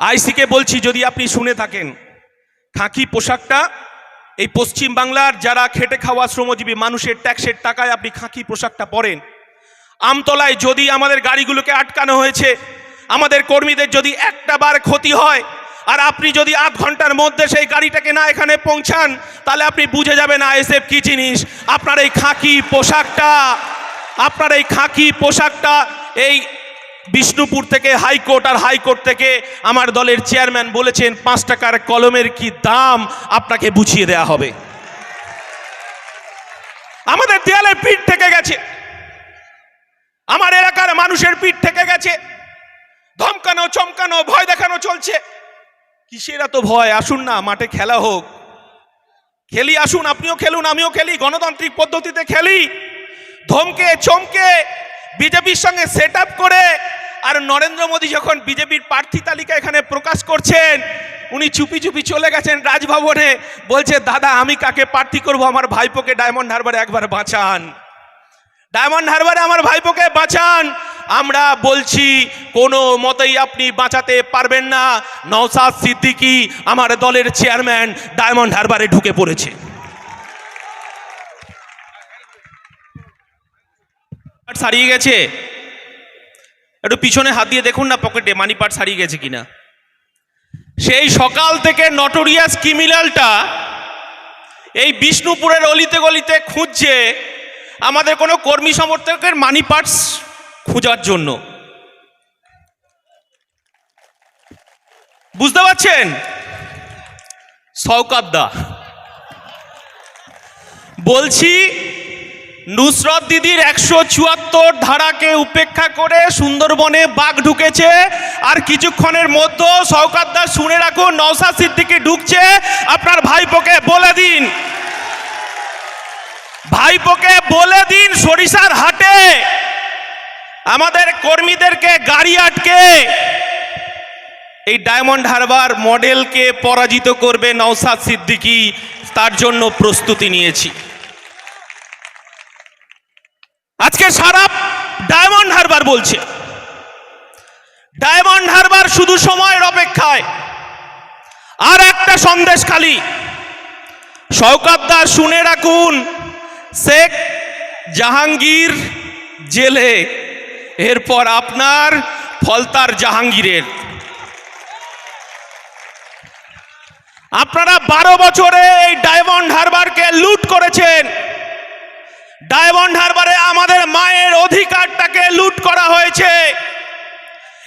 আইসিকে বলছি, যদি আপনি শুনে থাকেন, খাঁকি পোশাকটা, এই পশ্চিম বাংলার যারা খেটে খাওয়া শ্রমজীবী মানুষের ট্যাক্সের টাকায় আপনি খাঁকি পোশাকটা পরেন, আমতলায় যদি আমাদের গাড়িগুলোকে আটকানো হয়েছে, আমাদের কর্মীদের যদি একটা বার ক্ষতি হয়, আর আপনি যদি আধ ঘণ্টার মধ্যে সেই গাড়িটাকে না এখানে পৌঁছান, তাহলে আপনি বুঝে যাবেন আইএসএফ কি জিনিস। আপনার এই খাঁকি পোশাকটা, আপনার এই খাঁকি পোশাকটা, এই বিষ্ণুপুর থেকে হাইকোর্ট আর হাইকোর্ট থেকে আমার দলের চেয়ারম্যান বলেছেন, পাঁচ টাকার কলমের কি দাম আপনাকে বুঝিয়ে দেয়া হবে? আমাদের দেয়ালের পিঠ থেকে গেছে। আমার এলাকার মানুষের পিঠ থেকে গেছে। ধমকানো, চমকানো, ভয় দেখানো চলছে। কিসের এত ভয়? আসুন না, মাঠে খেলা হোক। খেলি, আসুন, আপনিও খেলুন, আমিও খেলি, গণতান্ত্রিক পদ্ধতিতে খেলি। ধমকে, চমকে, বিজেপির সঙ্গে সেট করে আর নরেন্দ্র মোদী যখন বিজেপির প্রার্থী তালিকা এখানে প্রকাশ করছেন, উনি চুপি চুপি চলে গেছেন রাজভবনে, বলছে, দাদা, আমি কাকে প্রার্থী করব? আমার ভাইপোকে ডায়মন্ড হারবারে একবার বাঁচান। ডায়মন্ড হারবারে আমার ভাইপোকে বাঁচান। আমরা বলছি, কোনো মতেই আপনি বাঁচাতে পারবেন না। নওসাদ সিদ্দিকী আমার দলের চেয়ারম্যান ডায়মন্ড হারবারে ঢুকে পড়েছে। পার্স হারিয়ে গেছে। একটু পিছনে হাত দিয়ে দেখুন না পকেটে মানি পার্স হারিয়ে গেছে কিনা। সেই সকাল থেকে নটোরিয়াস ক্রিমিনালটা এই বিষ্ণুপুরের অলিতে গলিতে খুঁজছে আমাদের কোনো কর্মী সমর্থকের মানি পার্স খোঁজার জন্য। বুঝতে পারছেন? শওকাত দা। বলছি, নুসরত দিদির একশো চুয়াত্তর চুয়াত্তর ধারাকে উপেক্ষা করে সুন্দরবনে বাঘ ঢুকেছে। আর কিছুক্ষণের মধ্যে শওকাত শুনে রাখুন নওসাদ সিদ্দিকি ঢুকছে। আপনার ভাইপোকে বলে দিন। ভাইপোকে বলে দিন সরিষার হাটে। আমাদের কর্মীদেরকে গাড়ি আটকে। এই ডায়মন্ড হারবার মডেলকে পরাজিত করবে নওসাদ সিদ্দিকি। তার জন্য প্রস্তুতি নিয়েছি। আজকে সারা ডায়মন্ড হারবার বলছে। ডায়মন্ড হারবার শুধু সময়ের অপেক্ষায়। আর একটা সন্দেশ খালি। শওকাতদার শুনে রাখুন, শেখ জাহাঙ্গীর জেলে, এরপর আপনার ফলতার জাহাঙ্গীরের। আপনারা বারো বছরে এই ডায়মন্ড হারবারকে লুট করেছেন ডায়মন্ড হারবারে আমাদের মায়ের অধিকারটাকে লুট করা হয়েছে।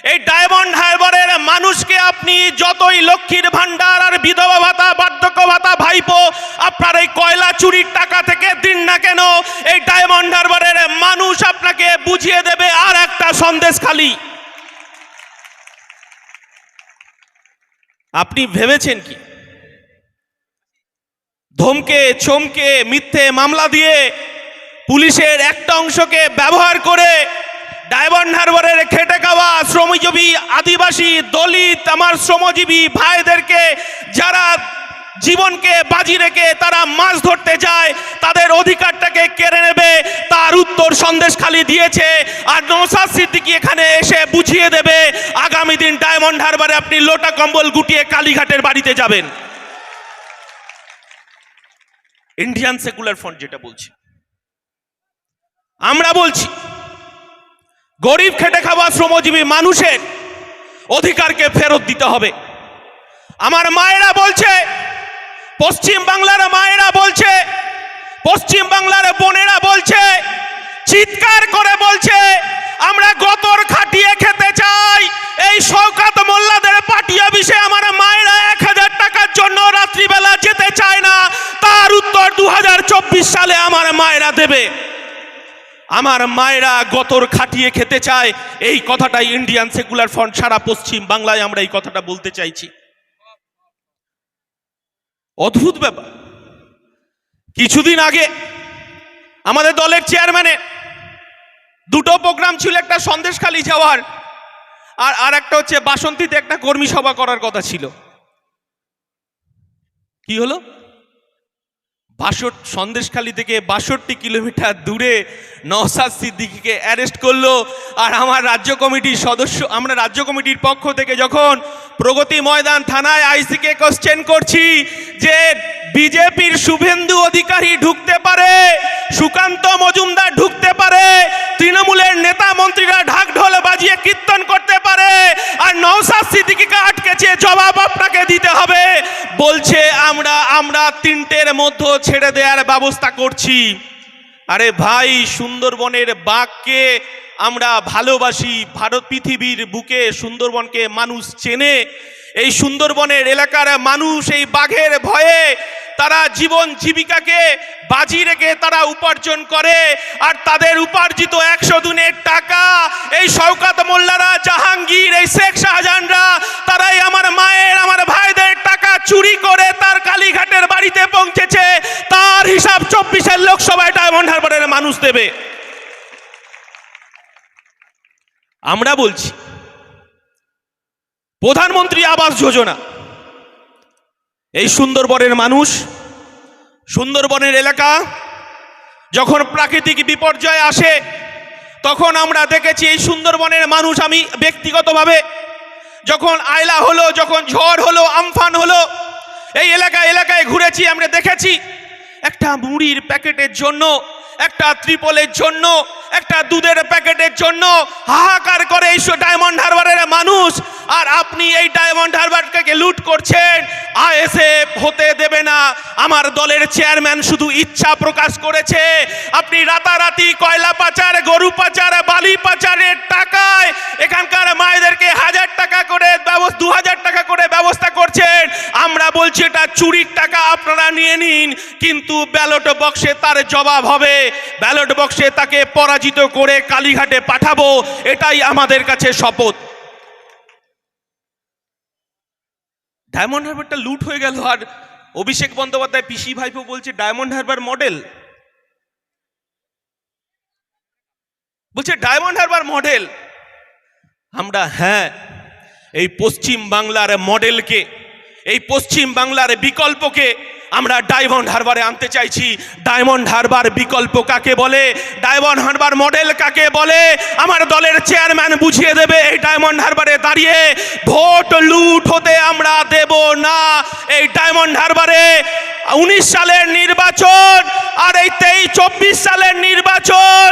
এই ডায়মন্ড হারবারের মানুষকে আপনি যতই লক্ষ্মীর ভান্ডার আর বিধবা ভাতা, বার্ধক্য ভাতা, ভাইপো, আপনার এই কয়লা চুরির টাকা থেকে দিন না কেন, এই ডায়মন্ড হারবারের মানুষ আপনাকে বুঝিয়ে দেবে আর একটা সন্দেশ খালি। আপনি ভেবেছেন কি? ধমকে, চমকে, মিথ্যে মামলা দিয়ে পুলিশের একটা অংশকে ব্যবহার করে ডায়মন্ড হারবারের খেটে খাওয়া শ্রমজীবী আদিবাসী দলিত আমার শ্রমজীবী ভাইদেরকে, যারা জীবনকে বাজি রেখে তারা মাছ ধরতে যায়, তাদের অধিকারটাকে কেড়ে নেবে, তার উত্তর সন্দেশ খালি দিয়েছে, আর নৌসাদ সিদ্দিকি এখানে এসে বুঝিয়ে দেবে, আগামী দিন ডায়মন্ড হারবারে আপনি লোটা কম্বল গুটিয়ে কালীঘাটের বাড়িতে যাবেন। ইন্ডিয়ান সেকুলার ফ্রন্ট যেটা বলছি। আমরা বলছি গরিব খেটে খাওয়া শ্রমজীবী মানুষের অধিকারকে ফেরত দিতে হবে। আমার মায়েরা বলছে, পশ্চিম বাংলার মায়েরা বলছে, পশ্চিম বাংলার বোনেরা বলছে, চিৎকার করে বলছে, আমরা গতর খাটিয়ে খেতে চাই, এই শওকাত মোল্লাদের আমার মায়েরা গতর খাটিয়ে খেতে চায়। এই কথাটাই ইন্ডিয়ান সেকুলার ফ্রন্ট সারা পশ্চিম বাংলায় আমরা এই কথাটা বলতে চাইছি। অদ্ভুত ব্যাপার। কিছুদিন আগে আমাদের দলের চেয়ারম্যানে দুটো প্রোগ্রাম ছিল, একটা সন্দেশখালি যাওয়ার আর আর একটা হচ্ছে বাসন্তীতে একটা কর্মী সভা করার কথা ছিল। কি হলো? বাষট সন্দেশখালী থেকে বাষট্টি কিলোমিটার দূরে নওসাদ সিদ্দিকিকে অ্যারেস্ট করল। আর আমার রাজ্য কমিটির সদস্য, আমরা রাজ্য কমিটির পক্ষ থেকে যখন প্রগতি ময়দান থানায় আইসিকে কোশ্চেন করছি যে বিজেপির শুভেন্দু অধিকারী ঢুকতে পারে, সুকান্ত মজুমদার ঢুকতে পারে, তৃণমূলের নেতা মন্ত্রীরা ঢাক ঢোল বাজিয়ে কীর্তন করতে পারে, আর নওসাদ সিদ্দিকিকে আটকেছে, জবাব আপনাকে দিতে হবে। বলছে, আমরা আমরা তিনটের মধ্য ছেড়ে দেওয়ার ব্যবস্থা করছি। আরে ভাই, সুন্দরবনের বাঘকে আমরা ভালোবাসি, ভারত পৃথিবীর বুকে সুন্দরবনকে মানুষ চেনে। এই সুন্দরবনের এলাকার মানুষ এই বাঘের ভয়ে তারা জীবন জীবিকাকে বাজি রেখে তারা উপার্জন করে, আর তাদের উপার্জিত একশো দিনের টাকা এই শওকাত মোল্লারা, জাহাঙ্গীর, এই শেখ শাহজাহানরা, তারাই আমার মায়ের, আমার ভাইদের টাকা চুরি করে তার কালীঘাটের বাড়িতে পৌঁছেছে। তার হিসাব চব্বিশের লোকসভায় ডায়মন্ড হারবারের মানুষ দেবে। আমরা বলছি প্রধানমন্ত্রী আবাস যোজনা। এই সুন্দরবনের মানুষ, সুন্দরবনের এলাকা, যখন প্রাকৃতিক বিপর্যয় আসে, তখন আমরা দেখেছি এই সুন্দরবনের মানুষ আমি ব্যক্তিগতভাবে যখন আয়লা হলো, যখন ঝড় হলো, আমফান হলো, এই এলাকা এলাকায় ঘুরেছি, আমরা দেখেছি একটা মুড়ির প্যাকেটের জন্য, একটা ত্রিপলের জন্য, একটা দুধের প্যাকেটের জন্য হাহাকার করে এই ডায়মন্ড হারবারের মানুষ আর আপনি এই ডায়মন্ড হারবারকে লুট করছেন। আইএসএফ হতে দেবে না। আমার দলের চেয়ারম্যান শুধু ইচ্ছা প্রকাশ করেছে। আপনি রাতারাতি কয়লা পাচার, গরু পাচার, বালি পাচারের টাকায় এখানকার মায়েদেরকে হাজার টাকা করে ব্যবস্থা দু হাজার টাকা করে ব্যবস্থা করছেন। আমরা বলছি, এটা চুরির টাকা, আপনারা নিয়ে নিন। কিন্তু ব্যালট বক্সে তার জবাব হবে। ব্যালট বক্সে তাকে পরাজিত করে কালীঘাটে পাঠাবো। এটাই আমাদের কাছে শপথ। ডায়মন্ড হারবারটা লুট হয়ে গেল আর অভিষেক বন্দ্যোপাধ্যায় পিসি ভাইপো বলছে ডায়মন্ড হারবার মডেল বলছে ডায়মন্ড হারবার মডেল আমরা হ্যাঁ এই পশ্চিম বাংলার মডেলকে এই পশ্চিম বাংলার বিকল্পকে আমরা ডায়মন্ড হারবারে আনতে চাইছি। ডায়মন্ড হারবার বিকল্প কাকে বলে? ডায়মন্ড হারবার মডেল কাকে বলে? আমার দলের চেয়ারম্যান বুঝিয়ে দেবে এই ডায়মন্ড হারবারে দাঁড়িয়ে। ভোট লুট হতে আমরা দেব না। এই ডায়মন্ড হারবারে উনিশ সালের নির্বাচন আর এই তেইশ, চব্বিশ সালের নির্বাচন।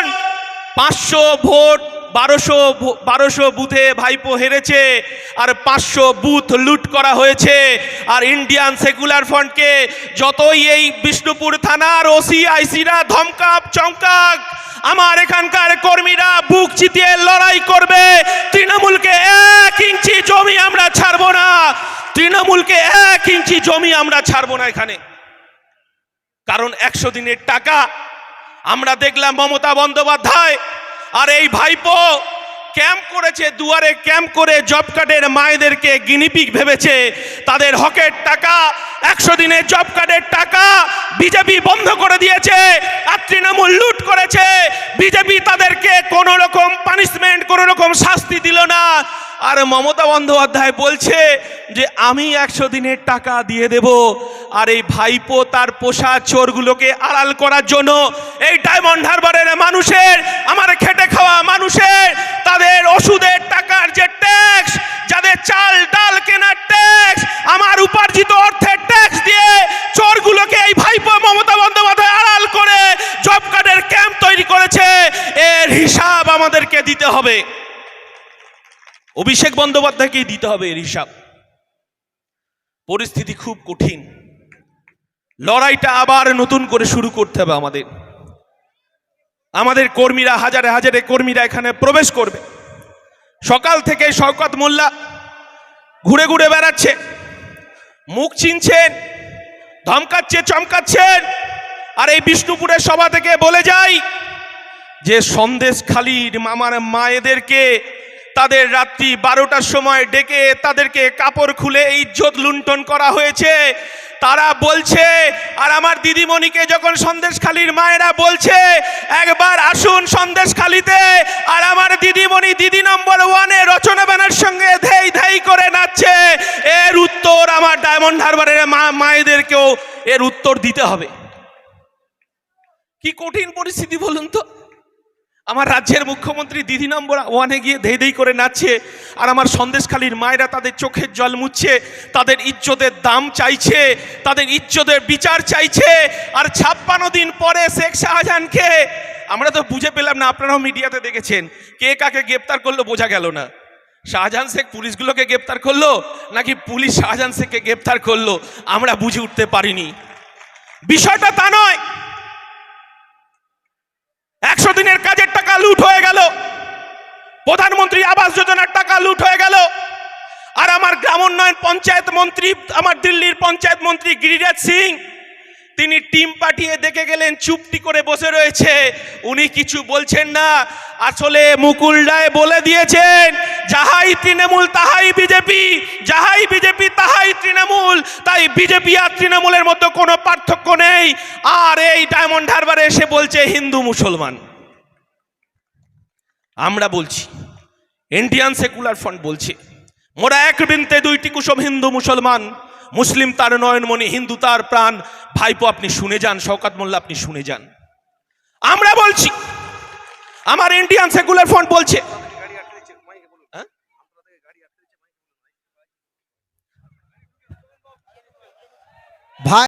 পাঁচশো ভোট বারোশো বারোশো বুথে ভাইপো হেরেছে আর পাঁচশো বুথ লুট করা হয়েছে। আর ইন্ডিয়ান সেকুলার ফ্রন্টকে যতই এই বিষ্ণুপুর থানার ওসি আইসিরা ধমকাপ চমকাক, আমার এখানকার কর্মীরা বুক চিতিয়ে লড়াই করবে। তৃণমূলকে এক ইঞ্চি জমি আমরা ছাড়বো না। তৃণমূলকে এক ইঞ্চি জমি আমরা ছাড়বো না এখানে। কারণ একশো দিনের টাকা আমরা দেখলাম মমতা বন্দ্যোপাধ্যায় আর এই ভাইপো ক্যাম্প করেছে, দুয়ারে ক্যাম্প করে জব কার্ডের মায়েদেরকে গিনিপিক ভেবেছে। তাদের হকের টাকা, একশো দিনের জব কার্ডের টাকা বিজেপি বন্ধ করে দিয়েছে, আর তৃণমূল লুট করেছে। বিজেপি তাদেরকে কোনো রকম পানিশমেন্ট কোনো রকম শাস্তি দিল না। আর মমতা বন্দ্যোপাধ্যায় বলছে যে আমি একশো দিনের টাকা দিয়ে দেব আর এই ভাইপো তার পোষা চোরগুলোকে আড়াল করার জন্য এই ডায়মন্ড হারবারের মানুষের, আমার খেটে খাওয়া মানুষের, তাদের ওষুধের টাকার যে ট্যাক্স যাদের চাল ডাল কেনার ট্যাক্স আমার উপার্জিত অর্থের ট্যাক্স দিয়ে চোরগুলোকে এই ভাইপো মমতা বন্দ্যোপাধ্যায় আড়াল করে জব কার্ডের ক্যাম্প তৈরি করেছে। এর হিসাব আমাদেরকে দিতে হবে। অভিষেক বন্দ্যোপাধ্যায়কেই দিতে হবে এর হিসাব। পরিস্থিতি খুব কঠিন। লড়াইটা আবার নতুন করে শুরু করতে হবে আমাদের। আমাদের কর্মীরা, হাজারে হাজারে কর্মীরা এখানে প্রবেশ করবে। সকাল থেকে শওকত মোল্লা ঘুরে ঘুরে বেড়াচ্ছে। মুখ চিনছেন, ধমকাচ্ছে, চমকাচ্ছেন। আর এই বিষ্ণুপুরের সভা থেকে বলে যাই যে সন্দেশ খালির মামার মায়েদেরকে তাদের রাত্রি বারোটার সময় ডেকে তাদেরকে কাপড় খুলে ইজ্জত লুণ্ঠন করা হয়েছে। তারা বলছে, আর আমার দিদিমণিকে যখন সন্দেশখালির মায়েরা বলছে, একবার আসুন সন্দেশখালিতে, আর আমার দিদিমণি দিদি নম্বর ওয়ানে রচনা ব্যানার সঙ্গে ধেই ধেই করে নাচছে। এর উত্তর আমার ডায়মন্ড হারবারের মা, মায়েদেরকেও এর উত্তর দিতে হবে। কি কঠিন পরিস্থিতি বলুন তো? আমার রাজ্যের মুখ্যমন্ত্রী দিদি নম্বর ওয়ানে গিয়ে ধেই ধেই করে নাচছে, আর আমার সন্দেশখালীর মায়েরা তাদের চোখের জল মুছছে, তাদের ইজ্জতের দাম চাইছে, তাদের ইজ্জতের বিচার চাইছে, আর ছাপ্পান্ন দিন পরে শেখ শাহজাহানকে, আমরা তো বুঝে পেলাম না, আপনারাও মিডিয়াতে দেখেছেন, কে কাকে গ্রেপ্তার করল বোঝা গেল না। শাহজাহান শেখ পুলিশগুলোকে গ্রেপ্তার করল, নাকি পুলিশ শাহজাহান শেখকে গ্রেপ্তার করল, আমরা বুঝে উঠতে পারিনি। বিষয়টা তা নয়। একশো দিনের টাকা লুট হয়ে গেল। প্রধানমন্ত্রী আবাস যোজনার টাকা লুট হয়ে গেল। আর আমার গ্রাম উন্নয়ন পঞ্চায়েত মন্ত্রী, আমার দিল্লির পঞ্চায়েত মন্ত্রী গিরিরাজ সিং, তিনি টিম পাঠিয়ে দেখে গেলেন, চুপটি করে বসে রয়েছে। উনি কিছু বলছেন না। আসলে মুকুল রায় বলে দিয়েছেন, যাহাই তৃণমূল তাহাই বিজেপি, যাহাই বিজেপি তাহাই তৃণমূল। তাই বিজেপি আর তৃণমূলের মধ্যে কোনো পার্থক্য নেই। আর এই ডায়মন্ড হারবারে এসে বলছে হিন্দু মুসলমান। আমরা বলছি। ইন্ডিয়ান সেকুলার ফ্রন্ট বলছে। মোরা এক বৃন্তে দুইটি কুসুম হিন্দু মুসলমান, মুসলিম তার নয়নমণি, হিন্দু তার প্রাণ। ভাইপো, আপনি শুনে যান, শওকাত মোল্লা, আপনি শুনে যান। আমরা বলছি, আমার ইন্ডিয়ান সেকুলার ফ্রন্ট বলছে